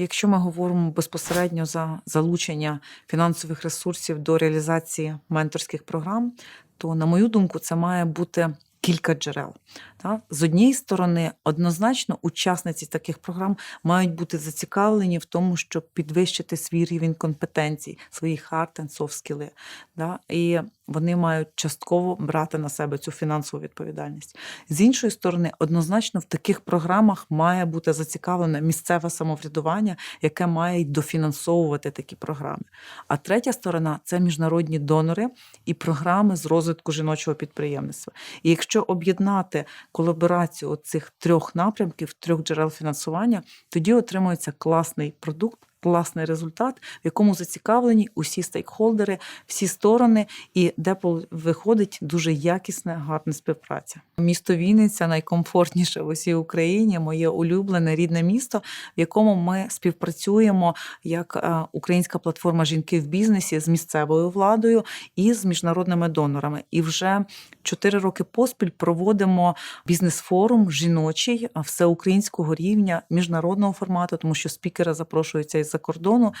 Якщо ми говоримо безпосередньо за залучення фінансових ресурсів до реалізації менторських програм, то, на мою думку, це має бути кілька джерел. Та? З однієї сторони, однозначно, учасниці таких програм мають бути зацікавлені в тому, щоб підвищити свій рівень компетенцій, свої hard and soft скіли. Да? І вони мають частково брати на себе цю фінансову відповідальність. З іншої сторони, однозначно в таких програмах має бути зацікавлене місцеве самоврядування, яке має й дофінансовувати такі програми. А третя сторона це міжнародні донори і програми з розвитку жіночого підприємництва. І якщо об'єднати колаборацію цих трьох напрямків, трьох джерел фінансування, тоді отримується класний продукт. Класний результат, в якому зацікавлені усі стейкхолдери, всі сторони, і де виходить дуже якісна, гарна співпраця. Місто Вінниця найкомфортніше в усій Україні, моє улюблене рідне місто, в якому ми співпрацюємо як е, українська платформа жінки в бізнесі з місцевою владою і з міжнародними донорами. І вже чотири роки поспіль проводимо бізнес-форум жіночий всеукраїнського рівня міжнародного формату, тому що спікери запрошуються із-за кордону,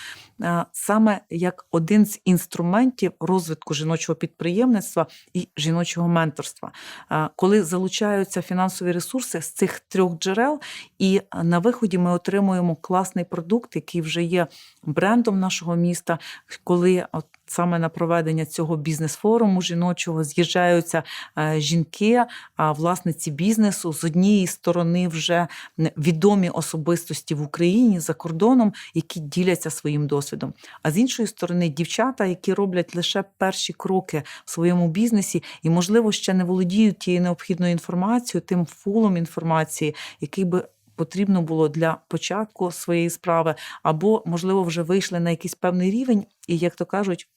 е, саме як один з інструментів розвитку жіночого підприємництва і жіночого менторства, Е, коли залучаються фінансові ресурси з цих трьох джерел, і на виході ми отримуємо класний продукт, який вже є брендом нашого міста, коли саме на проведення цього бізнес-форуму жіночого з'їжджаються е, жінки, власниці бізнесу з однієї сторони вже відомі особистості в Україні за кордоном, які діляться своїм досвідом. А з іншої сторони, дівчата, які роблять лише перші кроки в своєму бізнесі, і, можливо, ще не володіють тією необхідною інформацією, тим фулом інформації, який би. Потрібно було для початку своєї справи, або, можливо, вже вийшли на якийсь певний рівень, і, як то кажуть,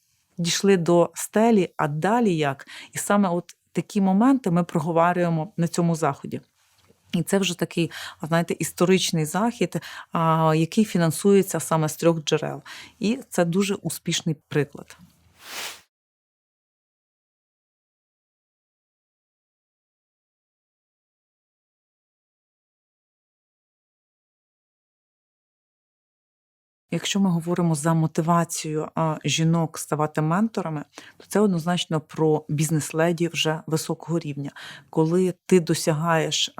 дійшли до стелі, а далі як? І саме от такі моменти ми проговорюємо на цьому заході. І це вже такий, знаєте, історичний захід, який фінансується саме з трьох джерел. І це дуже успішний приклад. Якщо ми говоримо за мотивацію жінок ставати менторами, то це однозначно про бізнес-леді вже високого рівня, коли ти досягаєш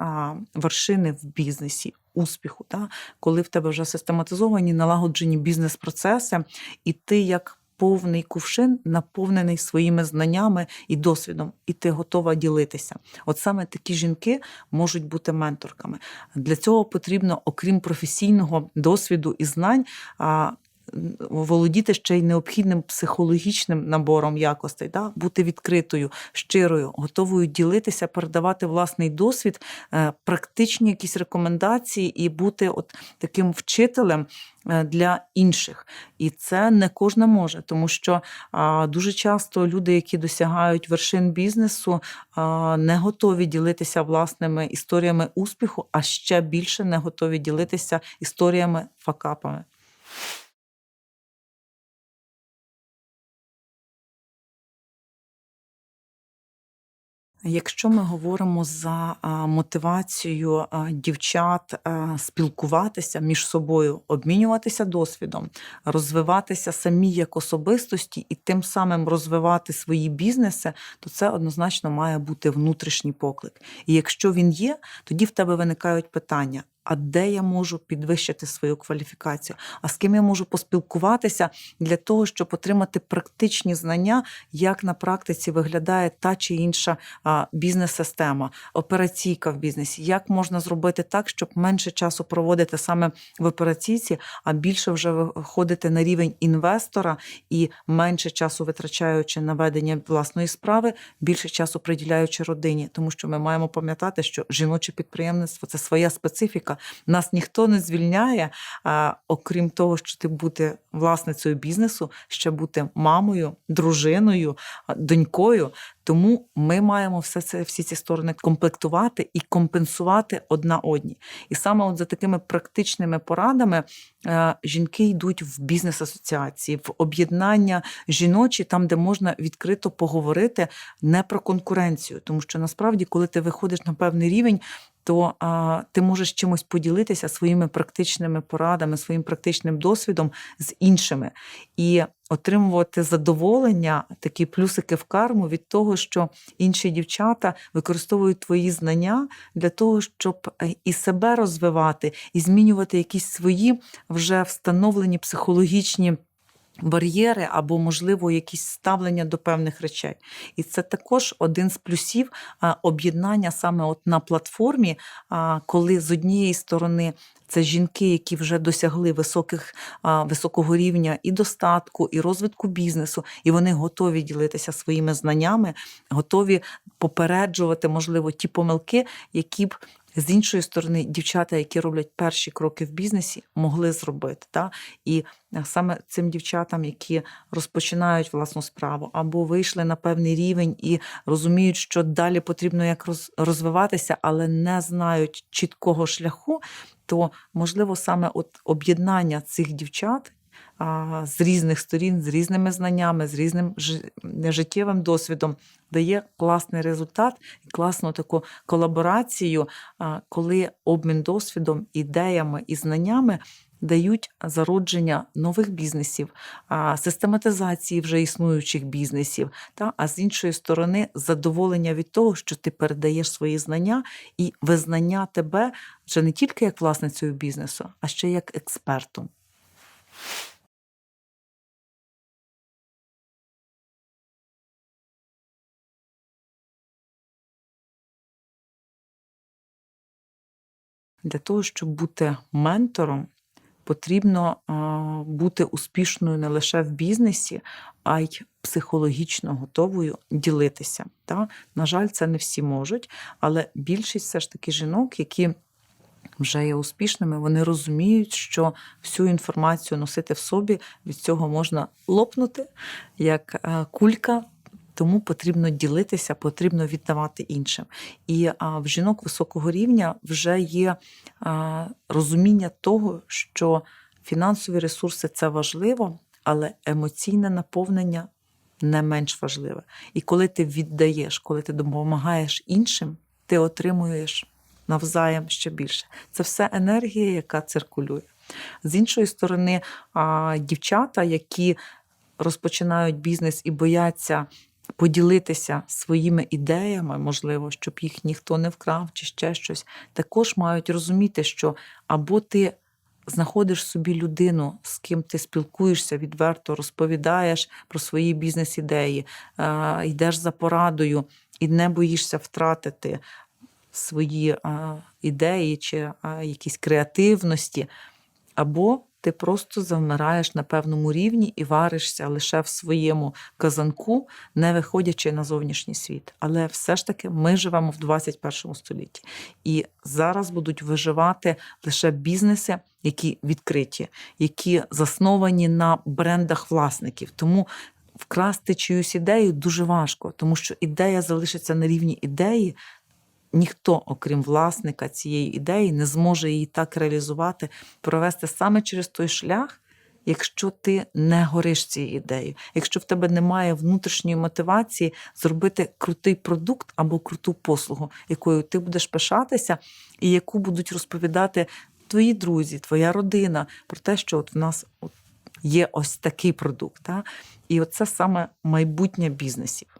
вершини в бізнесі. Успіху, та коли в тебе вже систематизовані налагоджені бізнес-процеси, і ти як повний кувшин наповнений своїми знаннями і досвідом, і ти готова ділитися. От саме такі жінки можуть бути менторками. Для цього потрібно, окрім професійного досвіду і знань, володіти ще й необхідним психологічним набором якостей, да? бути відкритою, щирою, готовою ділитися, передавати власний досвід, е, практичні якісь рекомендації і бути от таким вчителем е, для інших. І це не кожна може, тому що дуже часто люди, які досягають вершин бізнесу, не готові ділитися власними історіями успіху, а ще більше не готові ділитися історіями факапами. Якщо ми говоримо за мотивацію дівчат спілкуватися між собою, обмінюватися досвідом, розвиватися самі як особистості і тим самим розвивати свої бізнеси, то це однозначно має бути внутрішній поклик. І якщо він є, тоді в тебе виникають питання. А де я можу підвищити свою кваліфікацію? А з ким я можу поспілкуватися для того, щоб отримати практичні знання, як на практиці виглядає та чи інша бізнес-система, операційка в бізнесі? Як можна зробити так, щоб менше часу проводити саме в операційці, а більше вже виходити на рівень інвестора і менше часу витрачаючи на ведення власної справи, більше часу приділяючи родині, тому що ми маємо пам'ятати, що жіноче підприємництво це своя специфіка. Нас ніхто не звільняє, а, окрім того, що ти бути власницею бізнесу, ще бути мамою, дружиною, донькою. Тому ми маємо все це, всі ці сторони комплектувати і компенсувати одна одній. І саме от за такими практичними порадами е, жінки йдуть в бізнес-асоціації, в об'єднання жіночі, там, де можна відкрито поговорити не про конкуренцію. Тому що насправді, коли ти виходиш на певний рівень, то а, ти можеш чимось поділитися своїми практичними порадами, своїм практичним досвідом з іншими і отримувати задоволення, такі плюсики в карму від того, що інші дівчата використовують твої знання для того, щоб е, і себе розвивати, і змінювати якісь свої вже встановлені психологічні. Бар'єри або, можливо, якісь ставлення до певних речей. І це також один з плюсів об'єднання саме от на платформі, коли з однієї сторони це жінки, які вже досягли високих, високого рівня і достатку, і розвитку бізнесу, і вони готові ділитися своїми знаннями, готові попереджувати, можливо, ті помилки, які б. З іншої сторони, дівчата, які роблять перші кроки в бізнесі, могли зробити. Та? І е, саме цим дівчатам, які розпочинають власну справу, або вийшли на певний рівень і розуміють, що далі потрібно як роз- розвиватися, але не знають чіткого шляху, то можливо саме от об'єднання цих дівчат. З різних сторін, з різними знаннями, з різним жи- життєвим досвідом дає класний результат і класну таку колаборацію, коли обмін досвідом, ідеями і знаннями дають зародження нових бізнесів, систематизації вже існуючих бізнесів, та, а з іншої сторони, задоволення від того, що ти передаєш свої знання і визнання тебе вже не тільки як власницею бізнесу, а ще як експертом. Для того, щоб бути ментором, потрібно а, бути успішною не лише в бізнесі, а й психологічно готовою ділитися. Та? На жаль, це не всі можуть, але більшість все ж таки жінок, які вже є успішними, вони розуміють, що всю інформацію носити в собі від цього можна лопнути як е, кулька. Тому потрібно ділитися, потрібно віддавати іншим. І а, в жінок високого рівня вже є а, розуміння того, що фінансові ресурси це важливо, але емоційне наповнення не менш важливе. І коли ти віддаєш, коли ти допомагаєш іншим, ти отримуєш навзаєм ще більше. Це все енергія, яка циркулює. З іншої сторони, дівчата, які розпочинають бізнес і бояться поділитися своїми ідеями, можливо, щоб їх ніхто не вкрав чи ще щось, також мають розуміти, що або ти знаходиш собі людину, з ким ти спілкуєшся відверто, розповідаєш про свої бізнес-ідеї, е, йдеш за порадою і не боїшся втратити свої е, ідеї чи е, якісь креативності, або ти просто завмираєш на певному рівні і варишся лише в своєму казанку, не виходячи на зовнішній світ. Але все ж таки ми живемо в 21 столітті. І зараз будуть виживати лише бізнеси, які відкриті, які засновані на брендах власників. Тому вкрасти чиюсь ідею дуже важко, тому що ідея залишиться на рівні ідеї. Ніхто, окрім власника цієї ідеї, не зможе її так реалізувати, провести саме через той шлях, якщо ти не гориш цією ідеєю, якщо в тебе немає внутрішньої мотивації зробити крутий продукт або круту послугу, якою ти будеш пишатися, і яку будуть розповідати твої друзі, твоя родина про те, що от в нас є ось такий продукт. Та? І оце саме майбутнє бізнесів.